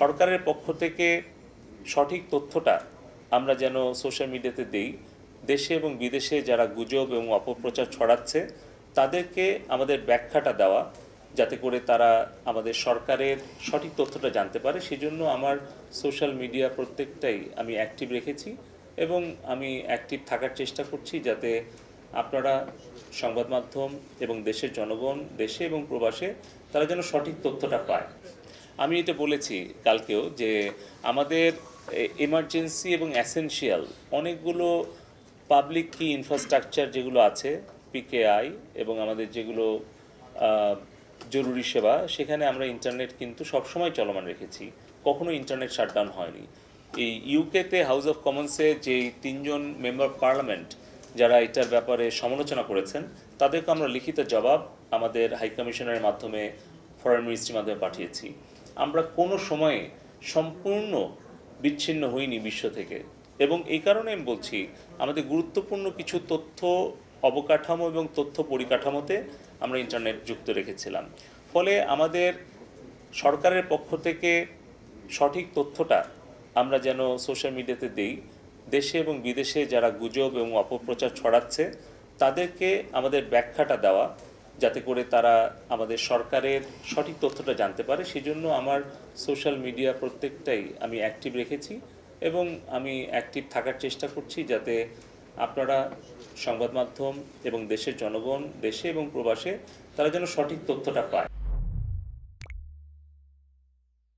সরকারের পক্ষ থেকে সঠিক তথ্যটা আমরা যেন সোশ্যাল মিডিয়াতে দেই, দেশে এবং বিদেশে যারা গুজব এবং অপপ্রচার ছড়াচ্ছে, তাদেরকে আমাদের ব্যাখ্যাটা দেওয়া, যাতে করে তারা আমাদের সরকারের সঠিক তথ্যটা জানতে পারে। সেজন্য আমার সোশ্যাল মিডিয়া প্রত্যেকটাই আমি অ্যাক্টিভ রেখেছি এবং আমি অ্যাক্টিভ থাকার চেষ্টা করছি যাতে আপনারা সংবাদ মাধ্যম এবং দেশের জনগণ, দেশে এবং প্রবাসে তারা যেন সঠিক তথ্যটা পায়। আমি এটা বলেছি কালকেও যে আমাদের এমার্জেন্সি এবং অ্যাসেনশিয়াল অনেকগুলো পাবলিক কি ইনফ্রাস্ট্রাকচার যেগুলো আছে পিকেআই এবং আমাদের যেগুলো জরুরি সেবা, সেখানে আমরা ইন্টারনেট কিন্তু সবসময় চলমান রেখেছি। কখনো ইন্টারনেট শাটডাউন হয়নি। এই ইউকেতে হাউস অফ কমন্সে যে তিনজন মেম্বার অফ পার্লামেন্ট যারা এটার ব্যাপারে সমালোচনা করেছেন, তাদেরকে আমরা লিখিত জবাব আমাদের হাই কমিশনারের মাধ্যমে ফরেন মিনিস্ট্রির মাধ্যমে পাঠিয়েছি। আমরা কোনো সময়ে সম্পূর্ণ বিচ্ছিন্ন হইনি বিশ্ব থেকে। এবং এই কারণে আমি বলছি, আমাদের গুরুত্বপূর্ণ কিছু তথ্য অবকাঠামো এবং তথ্য পরিকাঠামোতে আমরা ইন্টারনেট যুক্ত রেখেছিলাম। ফলে আমাদের সরকারের পক্ষ থেকে সঠিক তথ্যটা আমরা যেন সোশ্যাল মিডিয়াতে দেই, দেশে এবং বিদেশে যারা গুজব এবং অপপ্রচার ছড়াচ্ছে, তাদেরকে আমাদের ব্যাখ্যাটা দেওয়া যাতে করে তারা আমাদের সরকারের সঠিক তথ্যটা জানতে পারে। সেজন্য আমার সোশ্যাল মিডিয়া প্রত্যেকটাই আমি অ্যাক্টিভ রেখেছি এবং আমি অ্যাক্টিভ থাকার চেষ্টা করছি যাতে আপনারা সংবাদ মাধ্যম এবং দেশের জনগণ, দেশে এবং প্রবাসে তারা যেন সঠিক তথ্যটা পায়।